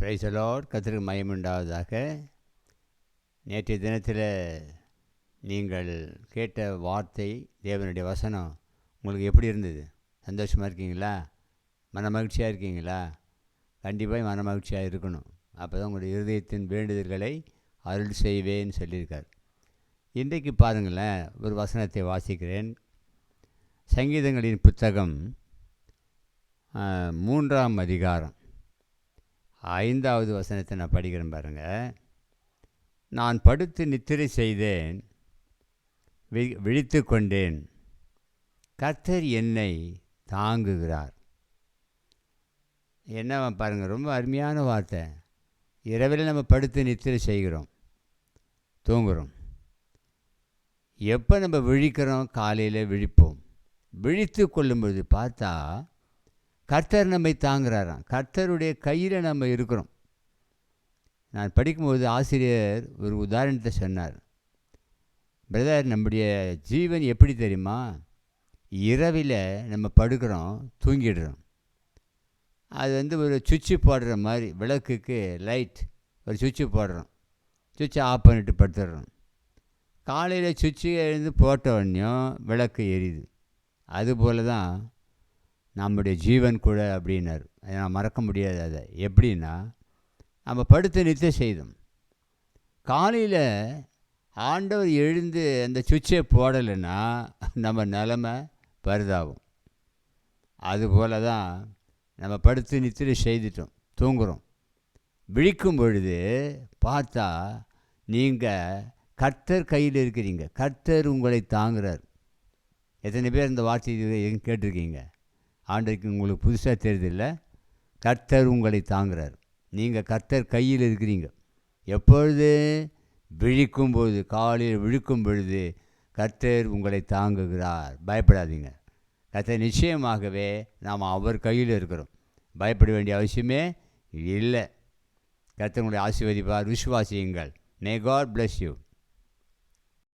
பிரைசலோட் கத்திற்கு மயம் உண்டாவதாக. நேற்றைய தினத்தில் நீங்கள் கேட்ட வார்த்தை தேவனுடைய வசனம் உங்களுக்கு எப்படி இருந்தது? சந்தோஷமாக இருக்கீங்களா? மன மகிழ்ச்சியாக இருக்கீங்களா? கண்டிப்பாக மன மகிழ்ச்சியாக இருக்கணும். அப்போ தான் உங்களுடைய இருதயத்தின் வேண்டுதல்களை அருள் செய்வேன்னு சொல்லியிருக்கார். இன்றைக்கு பாருங்களேன் ஒரு வசனத்தை வாசிக்கிறேன். சங்கீதங்களின் புத்தகம் மூன்றாம் அதிகாரம். ஐந்தாவது வசனத்தை நான் படிக்கிறேன் பாருங்கள் நான் படுத்து நித்திரை செய்தேன் வி விழித்து கொண்டேன். கர்த்தர் என்னை தாங்குகிறார். என்ன பாருங்கள் ரொம்ப அருமையான வார்த்தை. இரவில் நம்ம படுத்து நித்திரை செய்கிறோம் தூங்குகிறோம் எப்போ நம்ம விழிக்கிறோம்? காலையில் விழிப்போம். விழித்து கொள்ளும்பொழுது பார்த்தா கர்த்தர் நம்மை தாங்குறாராம். கர்த்தருடைய கையில் நம்ம இருக்கிறோம். நான் படிக்கும்போது ஆசிரியர் ஒரு உதாரணத்தை சொன்னார். பிரதர் நம்முடைய ஜீவன் எப்படி தெரியுமா? இரவில் நம்ம படுக்கிறோம் தூங்கிடுறோம். அது வந்து ஒரு சுவிட்சு போடுற மாதிரி விளக்குக்கு லைட் ஒரு சுவிட்சு போடுறோம். சுவிட்சை ஆஃப் பண்ணிட்டு படுத்துடுறோம் காலையில் சுவிட்சு எழுந்து போட்ட உடனேயும் விளக்கு எரியுது. அதுபோல தான் நம்முடைய ஜீவன் கூட அப்படின்னார். அதை நான் மறக்க முடியாது அதை. எப்படின்னா நம்ம படுத்து நித்திய செய்தோம். காலையில் ஆண்டவர் எழுந்து அந்த சுவிட்சை போடலைன்னா நம்ம நிலமை பரிதாகும் அதுபோல தான் நம்ம படுத்து நித்திரை செய்துட்டோம். தூங்குகிறோம் விழிக்கும் பொழுது பார்த்தா நீங்கள் கர்த்தர் கையில் இருக்கிறீங்க. கர்த்தர் உங்களை தாங்குறார். எத்தனை பேர் இந்த வார்த்தை கேட்டிருக்கீங்க? ஆண்டைக்கு உங்களுக்கு புதுசாக தெரியுதில்ல? கர்த்தர் உங்களை தாங்குறார். நீங்கள் கர்த்தர் கையில் இருக்கிறீங்க. எப்பொழுது? விழிக்கும் பொழுது காலையில் விழிக்கும் பொழுது கர்த்தர் உங்களை தாங்குகிறார். பயப்படாதீங்க. கர்த்தர் நிச்சயமாகவே நாம் அவர் கையில் இருக்கிறோம். பயப்பட வேண்டிய அவசியமே இல்லை. கர்த்தர் உங்களை ஆசீர்வதிப்பார். விசுவாசியுங்கள். May God bless you